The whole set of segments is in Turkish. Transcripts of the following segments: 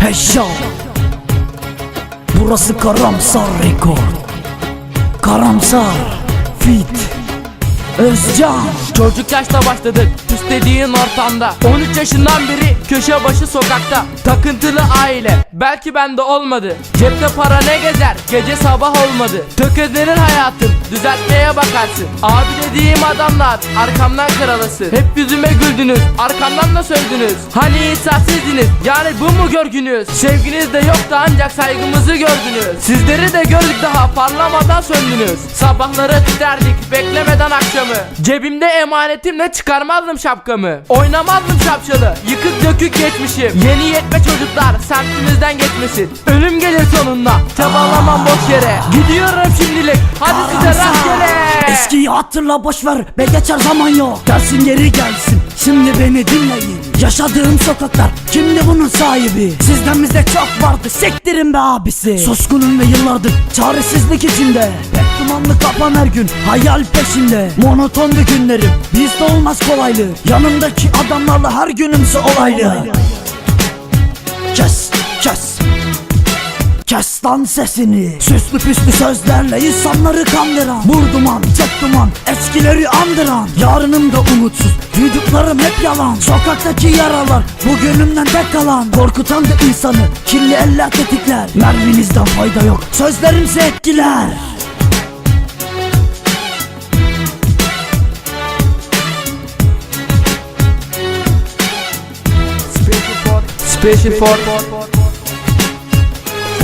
Heşşal Burası Karamsar Rekord Karamsar Fit Özcan. Çocuk yaşta başladık istediğin ortamda. 13 yaşından beri köşe başı sokakta Takıntılı aile. Belki bende olmadı Cepte para ne gezer? Gece sabah olmadı. Tökezlenir hayatım düzeltmeye bakarsın. Abi dediğim adamlar arkamdan karalasın Hep yüzüme güldünüz arkamdan da sövdünüz. Hani insafsizdiniz yani bu mu görgünüz? Sevginiz de yoktu ancak saygımızı gördünüz. Sizleri de gördük daha parlamadan söndünüz. Sabahları titerdik beklemeden akşamı Cebimde emanetimle çıkarmazdım şapkamı. Oynamazdım şapşalı yıkık dökük geçmişim. Yeni yetme çocuklar semtimizden geçmesin. Ölüm gelir sonunda çabalamam boş yere. Gidiyorum şimdilik hadi size rastgele Eskiyi hatırla boşver be geçer zaman yok. Gelsin geri gelsin şimdi beni dinleyin. Yaşadığım sokaklar kimdi bunun sahibi? Sizden bizde çok vardı sektirin be abisi. Suskunum ve yıllardır çaresizlik içinde Dumanlı kafam her gün hayal peşinde. Monotondu günlerim bizde olmaz kolaylı Yanımdaki adamlarla her günümse olaylı. Kes kes. Kes lan sesini. Süslü püslü sözlerle insanları kandıran. Vur duman çek duman eskileri andıran. Yarınım da umutsuz duyduklarım hep yalan. Sokaktaki yaralar bugünümden tek kalan. Korkutan da insanı kirli eller tetikler. Merminizden fayda yok sözlerimse etkiler inspiration for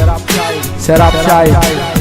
up, Chai. Serap Chai.